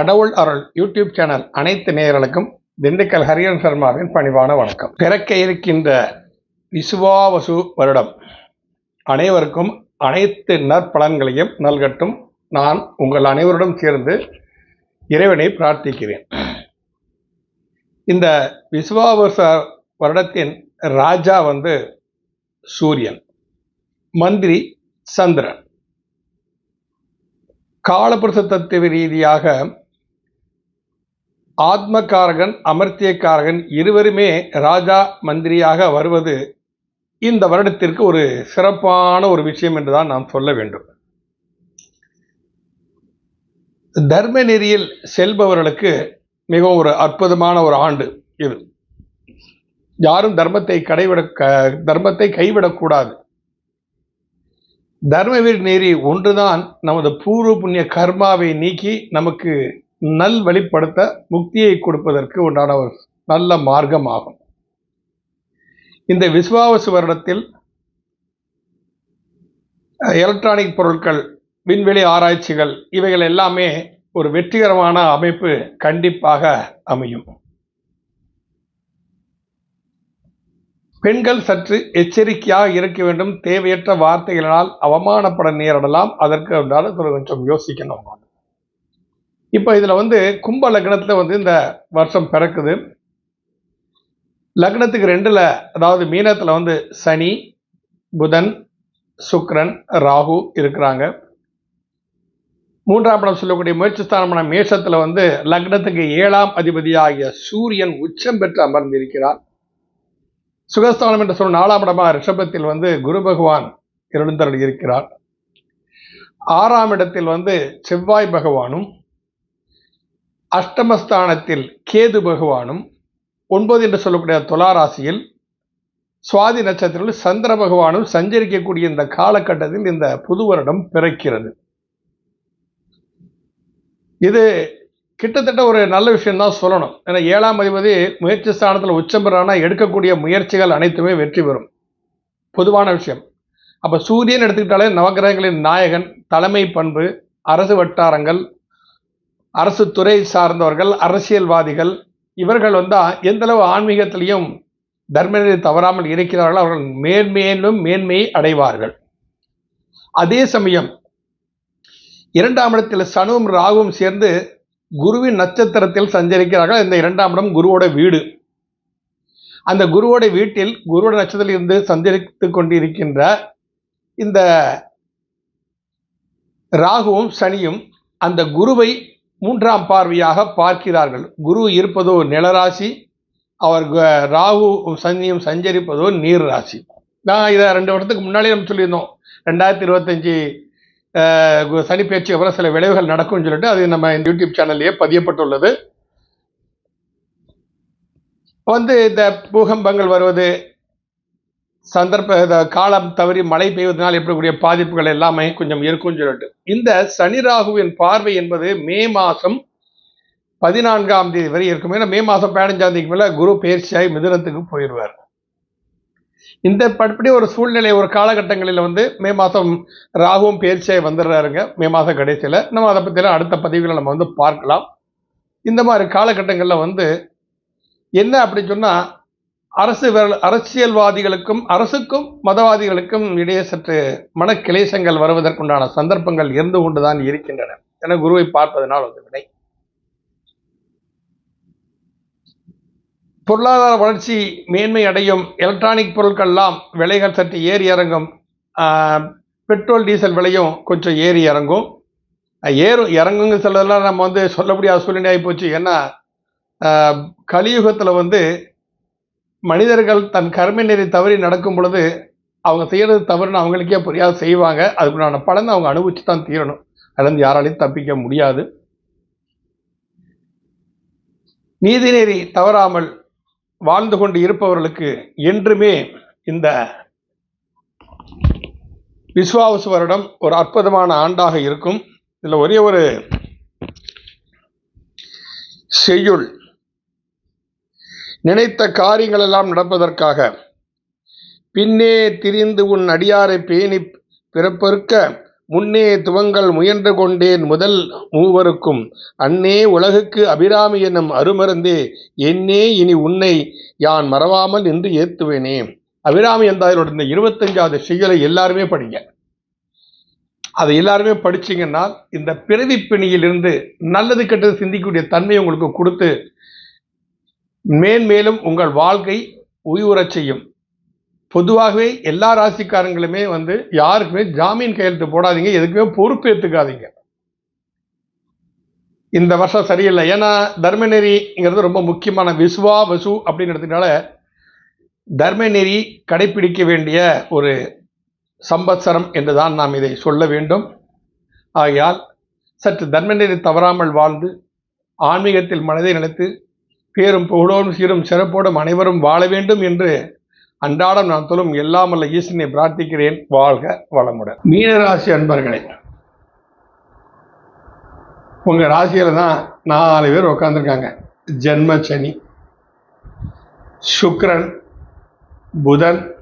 கடவுள் அருள் YouTube channel அனைத்து நேயர்களுக்கும் திண்டுக்கல் ஹரியன் சர்மாவின் பணிவான வணக்கம். பிறக்க இருக்கின்ற விசுவாவசு வருடம். அனைவருக்கும் அனைத்து நற்பலன்களையும் நல்கட்டும். நான் உங்கள் அனைவருடன் சேர்ந்து இறைவனை பிரார்த்திக்கிறேன். இந்த விசுவாவச வருடத்தின் ராஜா வந்து சூரியன் மந்திரி சந்திரன். காலபுருஷ தத்துவ ரீதியாக ஆத்மகாரகன் அமர்த்தியக்காரகன் இருவருமே ராஜா மந்திரியாக வருவது இந்த வருடத்திற்கு ஒரு சிறப்பான ஒரு விஷயம் என்றுதான் நாம் சொல்ல வேண்டும். தர்ம நெறியில் செல்பவர்களுக்கு மிகவும் ஒரு அற்புதமான ஒரு ஆண்டு இது. யாரும் தர்மத்தை கடைவிட க- தர்மத்தை கைவிடக்கூடாது. தர்மவீர் நெறி ஒன்றுதான் நமது பூர்வ புண்ணிய கர்மாவை நீக்கி நமக்கு நல் வழிப்படுத்த முக்தியை கொடுப்பதற்கு உண்டான ஒரு நல்ல மார்க்கமாகும். இந்த விஸ்வாவசு வருடத்தில் எலக்ட்ரானிக் பொருட்கள் விண்வெளி ஆராய்ச்சிகள் இவைகள் எல்லாமே ஒரு வெற்றிகரமான அமைப்பு கண்டிப்பாக அமையும். பெண்கள் சற்று எச்சரிக்கையாக இருக்க வேண்டும். தேவையற்ற வார்த்தைகளினால் அவமானப்பட நேரிடலாம். அதற்கு உண்டான கொஞ்சம் யோசிக்கணும். இப்போ இதில் வந்து கும்ப லக்னத்தில் வந்து இந்த வருஷம் பிறக்குது. லக்னத்துக்கு ரெண்டில் அதாவது மீனத்தில் வந்து சனி புதன் சுக்ரன் ராகு இருக்கிறாங்க. மூன்றாம் படம் சொல்லக்கூடிய முயற்சி ஸ்தானமான மேஷத்தில் வந்து லக்னத்துக்கு ஏழாம் அதிபதியாகிய சூரியன் உச்சம் பெற்று அமர்ந்திருக்கிறார். சுகஸ்தானம் என்று சொல்லும் நாலாம் இடமாக ரிஷபத்தில் வந்து குரு பகவான் எழுந்தருள் இருக்கிறார். ஆறாம் இடத்தில் வந்து செவ்வாய் பகவானும் அஷ்டமஸ்தானத்தில் கேது பகவானும் ஒன்பது என்று சொல்லக்கூடிய துளாராசியில் சுவாதி நட்சத்திரத்தில் சந்திர பகவானும் சஞ்சரிக்கக்கூடிய இந்த காலகட்டத்தில் இந்த புது வருடம் பிறக்கிறது. இது கிட்டத்தட்ட ஒரு நல்ல விஷயம் தான் சொல்லணும். ஏன்னா ஏழாம் அதிபதி முயற்சி ஸ்தானத்தில் உச்சம் பெறானா எடுக்கக்கூடிய முயற்சிகள் அனைத்துமே வெற்றி பெறும். பொதுவான விஷயம். அப்போ சூரியன் எடுத்துக்கிட்டாலே நவகிரகங்களின் நாயகன் தலைமை பண்பு அரசு வட்டாரங்கள் அரசு துறை சார்ந்தவர்கள் அரசியல்வாதிகள் இவர்கள் வந்து எந்தளவு ஆன்மீகத்திலையும் தர்மநிலை தவறாமல் இருக்கிறார்கள் அவர்கள் மேன்மேலும் மேன்மையை அடைவார்கள். அதே சமயம் இரண்டாம் இடத்தில் சனுவும் ராகுவும் சேர்ந்து குருவின் நட்சத்திரத்தில் சஞ்சரிக்கிறார்கள். இந்த இரண்டாம் இடம் குருவோட வீடு. அந்த குருவோட வீட்டில் குருவோட நட்சத்திரத்தில் இருந்து சஞ்சரித்து கொண்டிருக்கின்ற இந்த ராகுவும் சனியும் அந்த குருவை மூன்றாம் பார்வையாக பார்க்கிறார்கள். குரு இருப்பதோ நிலராசி அவர் ராகு சந்தியும் சஞ்சரிப்பதோ நீர் ராசி நான் இதை ரெண்டு வருடத்துக்கு முன்னாலே நம்ம சொல்லியிருந்தோம். ரெண்டாயிரத்தி இருபத்தஞ்சி சனி பயிற்சி அப்புறம் சில விளைவுகள் நடக்கும்னு சொல்லிட்டு அது நம்ம இந்த யூடியூப் சேனல்லையே பதியப்பட்டுள்ளது. வந்து இந்த பூகம்பங்கள் வருவது சந்தர்ப்ப காலம் தவறி மழை பெய்வதனால் ஏற்படக்கூடிய பாதிப்புகள் எல்லாமே கொஞ்சம் இருக்கும்னு சொல்லிட்டு. இந்த சனி ராகுவின் பார்வை என்பது மே மாதம் பதினான்காம் தேதி வரை இருக்கும். ஏன்னா மே மாதம் பதினஞ்சாம் தேதிக்கு மேலே குரு பயிற்சியாகி மிதுனத்துக்கு போயிடுவார். இந்த படி ஒரு சூழ்நிலை ஒரு காலகட்டங்களில் வந்து மே மாதம் ராகுவும் பயிற்சியாகி வந்துடுறாருங்க. மே மாதம் கடைசியில். நம்ம அதை பற்றிலாம் அடுத்த பதிவுகளை நம்ம வந்து பார்க்கலாம். இந்த மாதிரி காலகட்டங்களில் வந்து என்ன அப்படி சொன்னால் அரசு அரசியல்வாதிகளுக்கும் அரசுக்கும் மதவாதிகளுக்கும் இடையே சற்று மனக்கிளேசங்கள் வருவதற்குண்டான சந்தர்ப்பங்கள் இருந்து கொண்டுதான் இருக்கின்றன என குருவை பார்ப்பதனால் வந்து வினை பொருளாதார வளர்ச்சி மேன்மை அடையும் எலக்ட்ரானிக் பொருட்கள்லாம் விலைகள் சற்று ஏறி இறங்கும். பெட்ரோல் டீசல் விலையும் கொஞ்சம் ஏறி இறங்கும். ஏறும் இறங்குங்க சிலதெல்லாம் நம்ம வந்து சொல்ல முடியாத சூழ்நிலை ஆகி போச்சு. ஏன்னா கலியுகத்தில் வந்து மனிதர்கள் தன் கர்ம நெறி தவறி நடக்கும் பொழுது அவங்க செய்யறது தவறுன்னு அவங்களுக்கே புரியாது செய்வாங்க. அதுக்குண்டான பலன் அவங்க அனுபவிச்சு தான் தீரணும் அதுலேருந்து யாராலையும் தப்பிக்க முடியாது. நீதிநெறி தவறாமல் வாழ்ந்து கொண்டு இருப்பவர்களுக்கு என்றுமே இந்த விஸ்வாவசு வருடம் ஒரு அற்புதமான ஆண்டாக இருக்கும். இதில் ஒரே ஒரு செய்யுள் நினைத்த காரியங்களெல்லாம் நடப்பதற்காக. பின்னே திரிந்து உன் அடியாரை பேணி பிறப்பறுக்க முன்னே துவங்கள் முயன்று கொண்டேன் முதல் மூவருக்கும். அன்னே உலகுக்கு அபிராமி என்னும் அருமருந்தே என்னே இனி உன்னை யான் மறவாமல் நின்று ஏத்துவேனே. அபிராமி என்றாரோட இந்த இருபத்தஞ்சாவது செய்யலை எல்லாருமே படிங்க. அதை எல்லாருமே படிச்சிங்கன்னா இந்த பிறவி பிணியிலிருந்து நல்லது கெட்டது சிந்திக்கக்கூடிய தன்மை உங்களுக்கு கொடுத்து மேன்மேலும் உங்கள் வாழ்க்கை உயிரச் செய்யும். பொதுவாகவே எல்லா ராசிக்காரங்களுமே வந்து யாருக்குமே ஜாமீன் கையெழுத்து போடாதீங்க எதுக்குமே பொறுப்பேற்றுக்காதீங்க இந்த வருஷம் சரியில்லை. ஏன்னா தர்மநெறிங்கிறது ரொம்ப முக்கியமான விசுவா வசு அப்படின்னு தர்ம தர்மநெறி கடைபிடிக்க வேண்டிய ஒரு சம்பத்சரம் என்று தான் நாம் இதை சொல்ல வேண்டும். ஆகையால் சற்று தர்மநெறி தவறாமல் வாழ்ந்து ஆன்மீகத்தில் மனதை நினைத்து பேரும் புகழோடும் சீரும் சிறப்போடும் அனைவரும் வாழ வேண்டும் என்று அன்றாடம் நான் சொல்லும் எல்லாம் அல்ல ஈசனை பிரார்த்திக்கிறேன். வாழ்க வளமுடன். மீனராசி அன்பர்களே உங்கள் ராசியில் தான் நாலு பேர் உட்காந்துருக்காங்க ஜென்ம சனி புதன்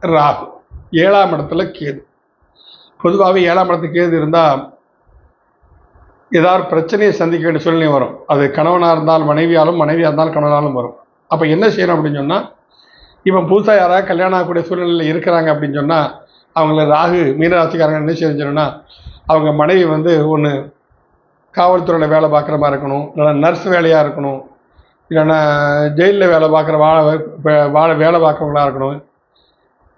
ராகு. ஏழாம் இடத்துல கேது. பொதுவாகவே ஏழாம் இடத்துக்கு கேது இருந்தால் ஏதாவது பிரச்சனையை சந்திக்க வேண்டிய சூழ்நிலை வரும். அது கணவனாக இருந்தால் மனைவியாலும் மனைவியாக இருந்தாலும் கணவனாலும் வரும். அப்போ என்ன செய்யணும் அப்படின்னு சொன்னால் இவன் புதுசாக யாராவது கல்யாணம் ஆகக்கூடிய சூழ்நிலையில் இருக்கிறாங்க அப்படின்னு சொன்னால் அவங்கள ராகு மீனராசிக்காரங்க என்ன செஞ்சோன்னா அவங்க மனைவி வந்து ஒன்று காவல்துறையில் வேலை பார்க்குற மாதிரி இருக்கணும் இல்லைன்னா நர்ஸ் வேலையாக இருக்கணும் இல்லைன்னா ஜெயிலில் வேலை பார்க்குற வாழ வாழ வேலை பார்க்குறவங்களாக இருக்கணும்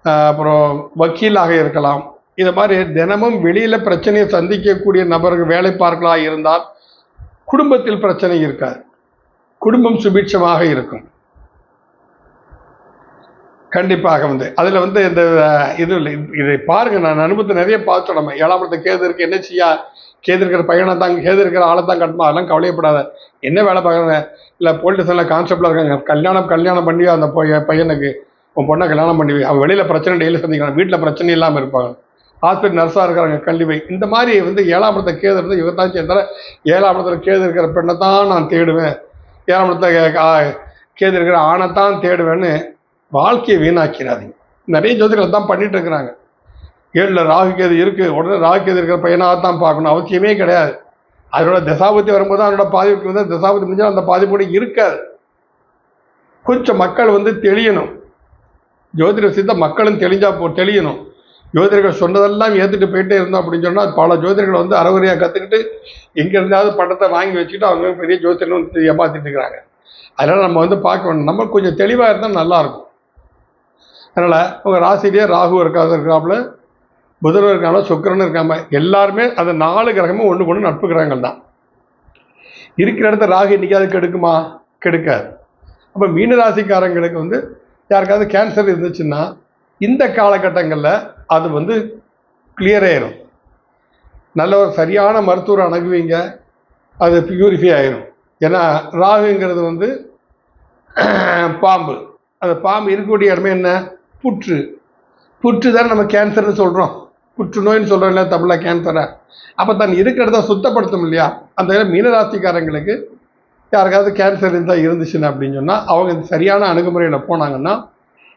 அப்புறம் வக்கீலாக இருக்கலாம் இந்த மாதிரி தினமும் வெளியில் பிரச்சனையை சந்திக்கக்கூடிய நபர்கள் வேலை பார்க்கலாம் இருந்தால் குடும்பத்தில் பிரச்சனை இருக்காது. குடும்பம் சுபிட்சமாக இருக்கும். கண்டிப்பாக வந்து அதில் வந்து இந்த இது இல்லை. இதை பாருங்க நான் அனுபவத்தை நிறைய பார்த்தோம் நம்ம. ஏழாம் இடத்துல கேது இருக்கு என்ன செய்யா? கேது இருக்கிற பையனை தான் கேது இருக்கிற ஆளை தான் கட்டணும் அதெல்லாம் கவலையப்படாத. என்ன வேலை பார்க்குறாங்க? இல்லை போலீஸ் ஸ்டேஷனில் கான்ஸ்டபிளாக இருக்காங்க. கல்யாணம் கல்யாணம் பண்ணி அந்த பையனுக்கு உன் பொண்ணை கல்யாணம் பண்ணி அவன் வெளியில் பிரச்சனை டெய்லி சந்திக்கிறான். வீட்டில் பிரச்சனை இல்லாமல் இருப்பாங்க ஹாஸ்பிட்டல் நர்ஸாக இருக்கிறாங்க கல்வி இந்த மாதிரி வந்து ஏழாம் இடத்த கேது இருந்து இவர் தான் சேர்ந்தால ஏழாம் இடத்துல கேது இருக்கிற பெண்ணை தான் நான் தேடுவேன். ஏழாம் இடத்துல கேது இருக்கிற ஆணை தான் தேடுவேன்னு வாழ்க்கையை வீணாக்கிறாதீங்க. நிறைய ஜோதிகள் தான் பண்ணிட்டு இருக்கிறாங்க. ஏழில் ராகு கேது இருக்குது உடனே ராகு கேது இருக்கிற பையனாக தான் பார்க்கணும். அவசியமே கிடையாது. அதனோட தசாபத்தி வரும்போது அதனோட பாதிப்புக்கு வந்து தசாபத்தி முடிஞ்சால் அந்த பாதிப்போடு இருக்காது. கொஞ்சம் மக்கள் வந்து தெளியணும். ஜோதிட சித்த மக்களும் தெளிஞ்சா போ தெளியணும். ஜோதிடர்கள் சொன்னதெல்லாம் ஏற்றுட்டு போயிட்டே இருந்தோம் அப்படின்னு சொன்னால் பல ஜோதிடர்கள் வந்து அறகுறையாக கற்றுக்கிட்டு எங்கே இருந்தாவது பட்டத்தை வாங்கி வச்சுக்கிட்டு அவங்க பெரிய ஜோதிடம் வந்து ஏமாத்திட்டு இருக்கிறாங்க. அதனால் நம்ம வந்து பார்க்கணும் நம்ம கொஞ்சம் தெளிவாக இருந்தால் நல்லாயிருக்கும் அதனால் உங்கள் ராசிலேயே ராகு இருக்காது இருக்கிறாப்புல புதனும் இருக்காமல் சுக்கரனும் இருக்காமல் எல்லாருமே அந்த நாலு கிரகமும் ஒன்று ஒன்று நட்பு கிரகங்கள் தான். இருக்கிற இடத்த ராகு என்னைக்காவது கெடுக்குமா? கெடுக்காது. அப்போ மீன ராசிக்காரங்களுக்கு வந்து யாருக்காவது கேன்சர் இருந்துச்சுன்னா இந்த காலகட்டங்களில் அது வந்து கிளியர் ஆயிரும். நல்ல ஒரு சரியான மருத்துவரை அணுகுவீங்க அது பியூரிஃபை ஆயிரும். ஏன்னா ராகுங்கிறது வந்து பாம்பு. அந்த பாம்பு இருக்கக்கூடிய இடமே என்ன? புற்று. புற்று தான் நம்ம கேன்சர்னு சொல்கிறோம் புற்றுநோய்னு சொல்கிறோம் இல்லை தமிழில் கேன்சரை அப்போ தான் இருக்கிறத சுத்தப்படுத்தும் இல்லையா? அந்த மீனராசிக்காரங்களுக்கு யாருக்காவது கேன்சர் இருந்தால் இருந்துச்சுன்னு அப்படின்னு சொன்னால் அவங்க சரியான அணுகுமுறையில் போனாங்கன்னா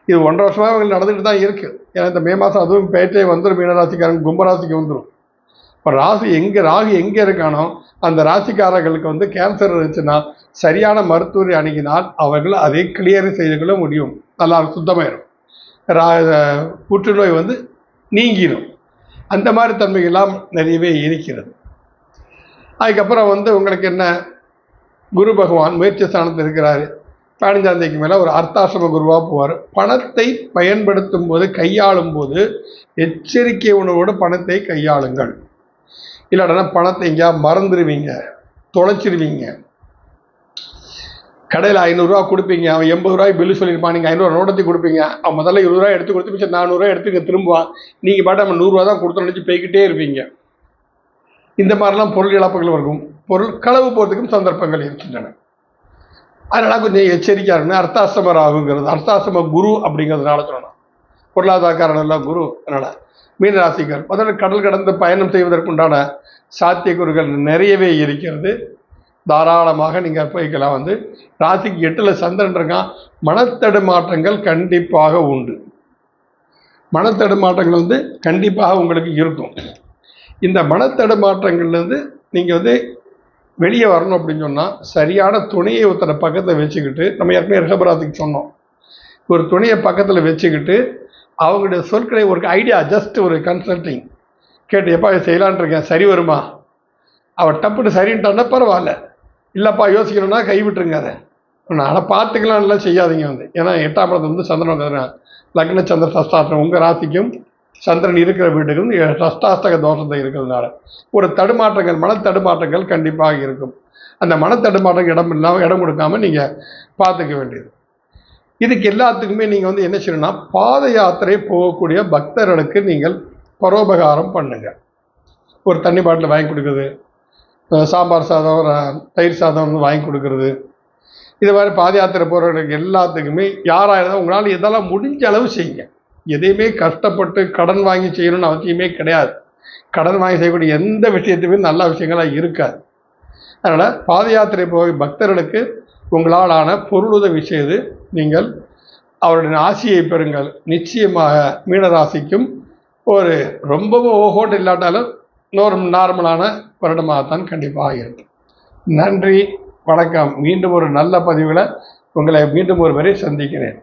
இது ஒன்றரை வருஷமாக அவங்க நடந்துகிட்டு தான் இருக்குது ஏன்னா இந்த மே மாதம் அதுவும் பேட்டே வந்துடும் மீனராசிக்காரங்க கும்பராசிக்கு வந்துடும் இப்போ ராசி எங்கே ராகு எங்கே இருக்கானோ அந்த ராசிக்காரர்களுக்கு வந்து கேன்சர் இருந்துச்சுன்னா சரியான மருத்துவரை அணுகினால் அவர்கள் அதை கிளியர் செய்து கொள்ள முடியும். நல்லா சுத்தமாயிடும் ரா புற்றுநோய் வந்து நீங்கிடும் அந்த மாதிரி தன்மைகள்லாம் நிறையவே இருக்கிறது. அதுக்கப்புறம் வந்து உங்களுக்கு என்ன? குரு பகவான் முயற்சி ஸ்தானத்தில் இருக்கிறாரு. பதினஞ்சாம் தேதிக்கு மேலே ஒரு அர்த்தாசிரம குருவாக போவார். பணத்தை பயன்படுத்தும் போது கையாளும் போது எச்சரிக்கை உணர்வோடு பணத்தை கையாளுங்கள். இல்லாட்டனா பணத்தை எங்கேயா மறந்துடுவீங்க தொலைச்சிருவீங்க. கடையில் ஐநூறுரூவா கொடுப்பீங்க அவன் எண்பது ரூபாய் பில்லு சொல்லியிருப்பான் நீங்கள் ஐநூறுரூவா நோட்டத்தை கொடுப்பீங்க. அவன் முதல்ல இருபது ரூபாய் எடுத்து கொடுத்து மிச்சம் நானூறுரூவா எடுத்துக்க திரும்புவான் நீங்கள் பாட்டு அவன் நூறுரூவா தான் கொடுத்து நினச்சி போய்கிட்டே இருப்பீங்க. இந்த மாதிரிலாம் பொருள் இழப்புகள் இருக்கும் பொருள் களவு போகிறதுக்கும் சந்தர்ப்பங்கள் இருக்கின்றன. அதனால் கொஞ்சம் எச்சரிக்கையாக இருக்கணும் அர்த்தாசிரம ராகுங்கிறது அர்த்தாசிரம குரு அப்படிங்கிறதுனால சொல்லணும். பொருளாதாரக்காரன் எல்லாம் குரு அதனால் மீன ராசிக்கார் முதல்ல கடல் கடந்து பயணம் செய்வதற்குண்டான சாத்தியக்கூறுகள் நிறையவே இருக்கிறது. தாராளமாக நீங்கள் போய்க்கலாம் வந்து. ராசிக்கு எட்டில் சந்திரன் இருக்கான். மனத்தடுமாற்றங்கள் கண்டிப்பாக உண்டு. மனத்தடுமாற்றங்கள் வந்து கண்டிப்பாக உங்களுக்கு இருக்கும். இந்த மனத்தடுமாற்றங்கள்லேருந்து நீங்கள் வந்து வெளியே வரணும் அப்படின்னு சொன்னால் சரியான துணையை ஒருத்தரை பக்கத்தில் வச்சுக்கிட்டு நம்ம ஏற்கனவே ரிஷபராசிக்கு சொன்னோம். ஒரு துணையை பக்கத்தில் வச்சுக்கிட்டு அவங்களுடைய சொற்களை ஒரு ஐடியா ஜஸ்ட் ஒரு கன்சல்டிங் கேட்டு எப்பா இதை செய்யலான்னு இருக்கேன். சரி வருமா? அவள் டப்புன்னு சரின்ட்டான்னா பரவாயில்ல. இல்லைப்பா யோசிக்கணும்னா கைவிட்டுருங்க அதை ஆனால் பார்த்துக்கலாம்லாம் செய்யாதீங்க வந்து. ஏன்னா எட்டாம் இடத்துல வந்து சந்திரன் லக்ன சந்திர சஷ்டாஷ்டம் உங்கள் ராசிக்கும் சந்திரன் இருக்கிற வீடுகள் சஷ்டாஸ்தக தோஷத்தை இருக்கிறதுனால. ஒரு தடுமாற்றங்கள் மன தடுமாற்றங்கள் கண்டிப்பாக இருக்கும். அந்த மன இடம் இல்லாமல் இடம் கொடுக்காம நீங்கள் பார்த்துக்க வேண்டியது. இதுக்கு எல்லாத்துக்குமே நீங்கள் வந்து என்ன செய்யணும்னா பாத யாத்திரை போகக்கூடிய பக்தர்களுக்கு நீங்கள் பரோபகாரம் பண்ணுங்க. ஒரு தண்ணி பாட்டில் வாங்கி கொடுக்குறது சாம்பார் சாதம் தயிர் சாதம் வந்து வாங்கி கொடுக்குறது. இது மாதிரி பாத யாத்திரை போகிறவங்களுக்கு எல்லாத்துக்குமே யாராக இருந்தால் உங்களால் இதெல்லாம் முடிஞ்ச அளவு செய்யுங்க. எதையுமே கஷ்டப்பட்டு கடன் வாங்கி செய்யணும்னு அவசியமே கிடையாது. கடன் வாங்கி செய்யக்கூடிய எந்த விஷயத்தையுமே நல்ல விஷயங்களாக இருக்காது. அதனால் பாத யாத்திரை போய் பக்தர்களுக்கு உங்களாலான பொருளுதவி செய்து நீங்கள் அவருடைய ஆசியை பெறுங்கள். நிச்சயமாக மீனராசிக்கும் ஒரு ரொம்பவும் ஓஹோட்டு இல்லாட்டாலும் நோர் நார்மலான வருடமாகத்தான் கண்டிப்பாக இருக்கும். நன்றி வணக்கம். மீண்டும் ஒரு நல்ல பதிவில் உங்களை மீண்டும் ஒரு வரை சந்திக்கிறேன்.